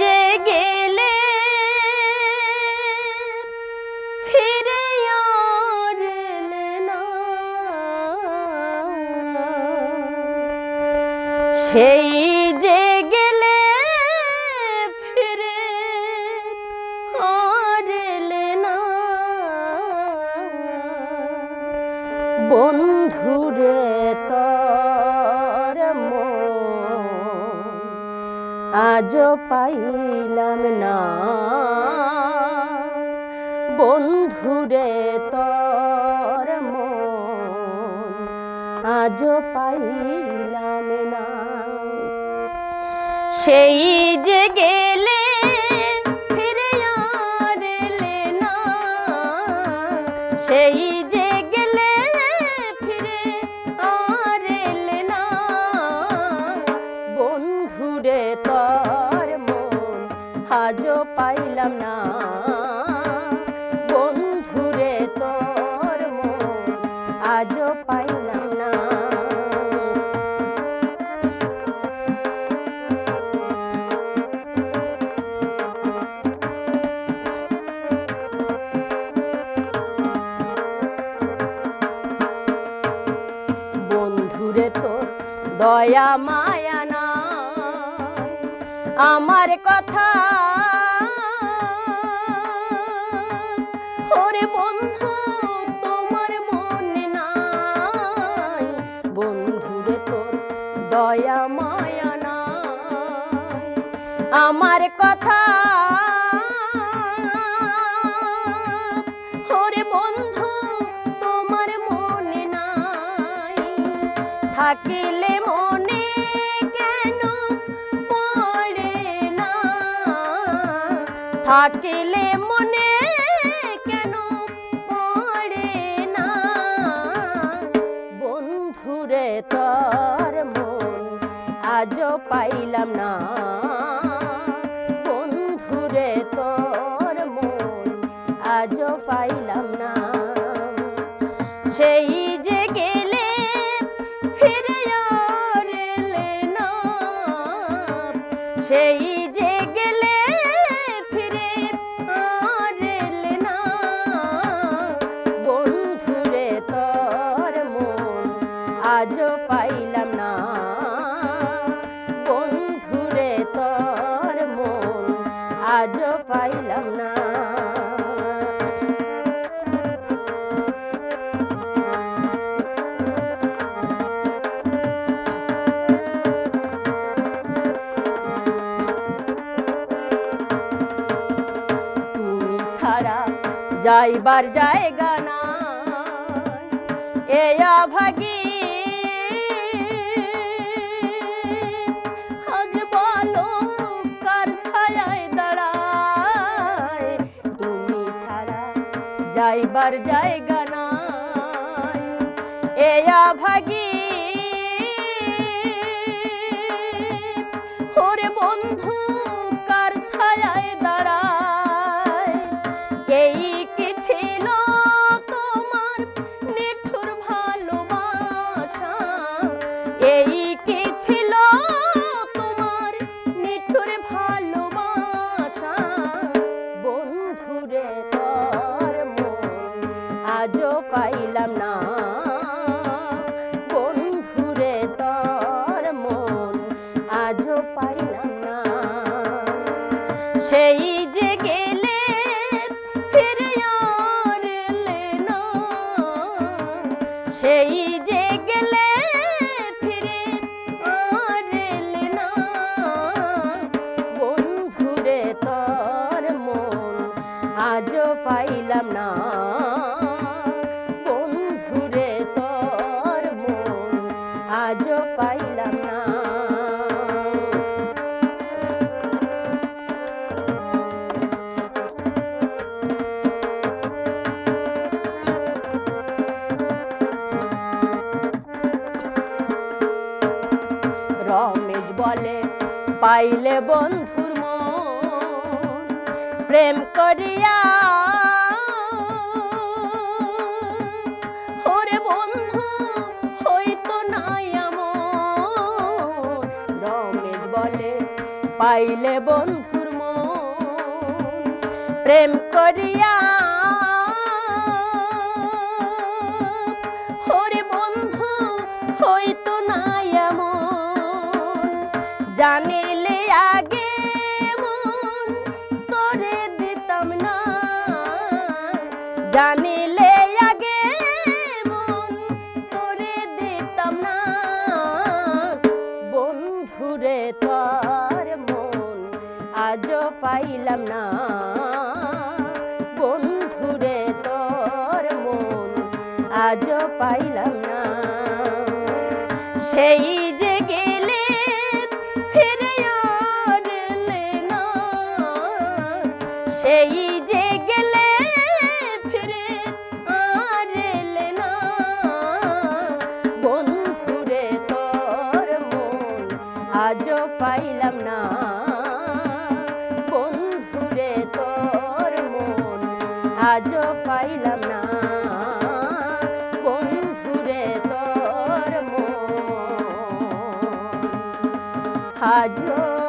জেগে আজও পাইলাম না। বন্ধুরে তর মন, আজও পাইলাম না। সেই যে গেলে ফিরে আর না। সেই যে দয়া মায়া না। আমার কথা ওরে বন্ধু, তোমার মনে নাই। বন্ধুরে তোর দয়া মায়া না আমার থাকিলে মনে কেন পড়ে না? থাকিলে মনে কেন পড়ে না? বন্ধুরে, তোর মন আজও পাইলাম না। বন্ধুরে, তোর মন আজও পাইলাম না। সেই যে গেলে সেই যে গেলে ফিরে আর এলে না। বন্ধুরে তোর মন আজও পাইলাম না। বন্ধুরে তোর মন আজও পাইলাম না। যাইবার জায়গা না এয়া ভাগি যাইবার জায়গা নাই। এয়া ভাগি এই কি ছিল তোমার নিঠুর ভালোবাসা? বন্ধুরে তোর মন আজও পাইলাম না। বন্ধুরে তোর মন আজও পাইলাম না। সেই যে গেলে ফিরে আর না। সেই যে আজও পাইলাম না। বন্ধুরে তোর মন আজও পাইলাম না। রমেশ বলে পাইলে বন্ধুর প্রেম করিয়া। ওরে বন্ধু হইতো নাই আমন রমেশ বলে, পাইলে বন্ধুর মন। প্রেম করিয়া। হরে বন্ধু হইতো আজও পাইলাম না। সেই যে গেলে ফিরে না। সেই যে গেলে ফিরে আর এলে না। বন্ধুরে তোর মন আজও পাইলাম না। বন্ধুরে আজও তোর মন আজও